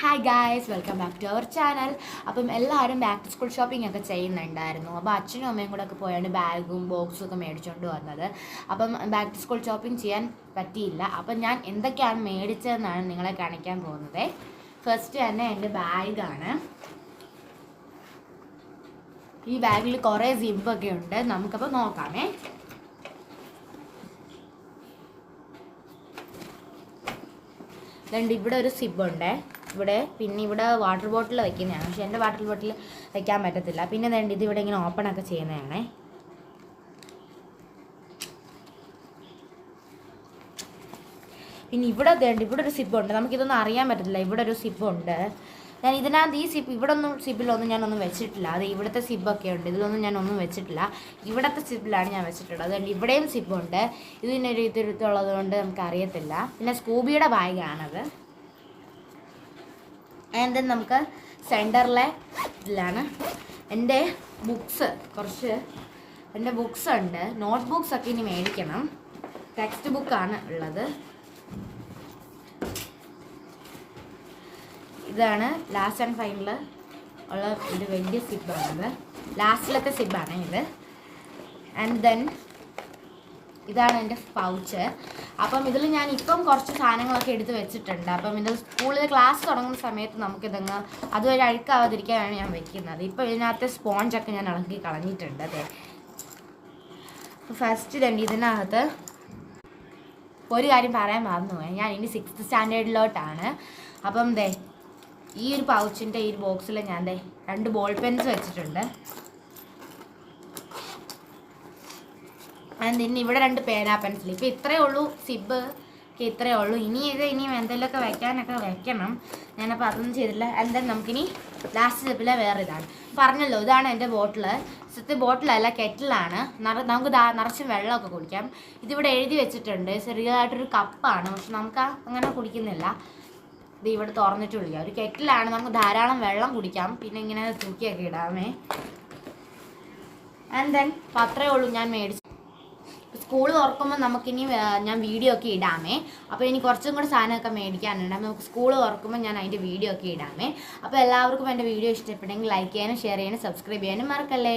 Hi guys welcome back to our channel അപ്പം എല്ലാവരും back to school shopping ഒക്കെ ചെയ്യുന്നുണ്ടായിരുന്നു. അപ്പോൾ അച്ഛനും അമ്മയും കൂടെ ഒക്കെ പോയാണ് ബാഗും ബോക്സും ഒക്കെ മേടിച്ചുകൊണ്ട് വന്നത്. അപ്പം ബാക്ക് ടു സ്കൂൾ ഷോപ്പിംഗ് ചെയ്യാൻ പറ്റിയില്ല. അപ്പം ഞാൻ എന്തൊക്കെയാണ് മേടിച്ചതെന്നാണ് നിങ്ങളെ കാണിക്കാൻ പോകുന്നത്. ഫസ്റ്റ് തന്നെ എന്റെ ബാഗാണ് ഈ ബാഗിൽ കുറേ സിബൊക്കെ ഉണ്ട്. നമുക്കപ്പോൾ നോക്കാമേ. രണ്ട് ഇവിടെ ഒരു സിബുണ്ട് ഇവിടെ പിന്നെ ഇവിടെ വാട്ടർ ബോട്ടിൽ വയ്ക്കുന്നതാണ് പക്ഷേ എന്റെ വാട്ടർ ബോട്ടിൽ വയ്ക്കാൻ പറ്റത്തില്ല. പിന്നെ രണ്ട് ഇത് ഇവിടെ ഇങ്ങനെ ഓപ്പൺ ഒക്കെ ചെയ്യുന്നതാണ്. പിന്നെ ഇവിടെ വേണ്ട ഇവിടെ ഒരു സിബുണ്ട് നമുക്കിതൊന്നും അറിയാൻ പറ്റത്തില്ല. ഇവിടെ ഒരു സിബുണ്ട് ഞാൻ ഇതിനകത്ത് ഈ സിബ് ഇവിടെ ഒന്നും സിബിലൊന്നും ഞാനൊന്നും വെച്ചിട്ടില്ല. അത് ഇവിടുത്തെ സിബൊക്കെ ഉണ്ട്. ഇതിലൊന്നും ഞാനൊന്നും വെച്ചിട്ടില്ല. ഇവിടുത്തെ സിബിലാണ് ഞാൻ വെച്ചിട്ടുള്ളത്. അതുകൊണ്ട് ഇവിടെയും സിബുണ്ട് ഇതിനൊരു ഇതിരുത്തുള്ളത് കൊണ്ട് നമുക്ക് അറിയത്തില്ല പിന്നെ സ്കൂബിയുടെ ബാഗാണത് ആൻഡ് നമുക്ക് സെന്ററിലെ ഇതിലാണ്. എന്റെ ബുക്സ് കുറച്ച് എന്റെ ബുക്സ് ഉണ്ട്. നോട്ട് ബുക്സ് ഒക്കെ ഇനി മേടിക്കണം. ടെക്സ്റ്റ് ബുക്കാണ് ഉള്ളത്. ഇതാണ് ലാസ്റ്റ് ആൻഡ് ഫൈനൽ ഉള്ള ഒരു വലിയ സിബ്ബാണിത് ലാസ്റ്റിലത്തെ സിബാണ് ഇത്. ആൻഡ് ദെൻ ഇതാണ് എന്റെ പൗച്ച് അപ്പം ഇതിൽ ഞാൻ ഇപ്പം കുറച്ച് സാധനങ്ങളൊക്കെ എടുത്ത് വെച്ചിട്ടുണ്ട്. അപ്പം ഇത് സ്കൂളിൽ ക്ലാസ് തുടങ്ങുന്ന സമയത്ത് നമുക്കിതങ്ങ് അതുവരെ അഴുക്കാവാതിരിക്കാനാണ് ഞാൻ വെക്കുന്നത്. ഇപ്പം ഇതിനകത്തെ സ്പോഞ്ചൊക്കെ ഞാൻ ഇളക്കി കളഞ്ഞിട്ടുണ്ട് അതെ. ഫസ്റ്റ് തന്നെ ഇതിനകത്ത് ഒരു കാര്യം പറയാൻ മറന്നുപോയി ഞാൻ ഇനി സിക്സ്ത് സ്റ്റാൻഡേർഡിലോട്ടാണ് അപ്പം ദേ ഈ ഒരു പൗച്ചിന്റെ ഈ ഒരു ബോക്സിൽ ഞാൻ ദേ രണ്ട് ബോൾ പെൻസ് വെച്ചിട്ടുണ്ട്. പിന്നെ ഇവിടെ രണ്ട് പേന പെൻസിൽ ഇപ്പം ഇത്രയേ ഉള്ളൂ സിബ് ഇത്രയേ ഉള്ളൂ. ഇനി ഇത് ഇനിയും എന്തെങ്കിലുമൊക്കെ വെക്കാനൊക്കെ വെക്കണം. ഞാനപ്പോൾ അതൊന്നും ചെയ്തില്ല എന്തായാലും നമുക്കിനി ലാസ്റ്റ് സ്റ്റെപ്പിലെ വേറെ ഇതാണ് പറഞ്ഞല്ലോ ഇതാണ് എന്റെ ബോട്ടിൽ സത്യം ബോട്ടിലല്ല കെറ്റിലാണ് നിറ നമുക്ക് ദാ നിറച്ച് വെള്ളമൊക്കെ കുടിക്കാം. ഇതിവിടെ എഴുതി വെച്ചിട്ടുണ്ട്. ചെറിയതായിട്ടൊരു കപ്പാണ് പക്ഷെ നമുക്ക് അങ്ങനെ കുടിക്കുന്നില്ല. ഇത് ഇവിടെ തുറന്നിട്ട് കുടിക്കാം. ഒരു കെറ്റിലാണ് നമുക്ക് ധാരാളം വെള്ളം കുടിക്കാം. പിന്നെ ഇങ്ങനെ തൂക്കിയൊക്കെ ഇടാമേ. ആൻഡ് ദെൻ അത്രയേ ഉള്ളൂ ഞാൻ മേടിച്ചു സ്കൂൾ തുറക്കുമ്പോൾ നമുക്കിനി ഞാൻ വീഡിയോ ഒക്കെ ഇടാമേ. അപ്പോൾ ഇനി കുറച്ചും കൂടെ സാധനമൊക്കെ മേടിക്കാനുണ്ട്. നമുക്ക് സ്കൂൾ തുറക്കുമ്പോൾ ഞാൻ അതിന്റെ വീഡിയോ ഒക്കെ ഇടാമേ. അപ്പോൾ എല്ലാവർക്കും എന്റെ വീഡിയോ ഇഷ്ടപ്പെട്ടെങ്കിൽ ലൈക്ക് ചെയ്യാനും ഷെയർ ചെയ്യാനും സബ്സ്ക്രൈബ് ചെയ്യാനും മറക്കല്ലേ?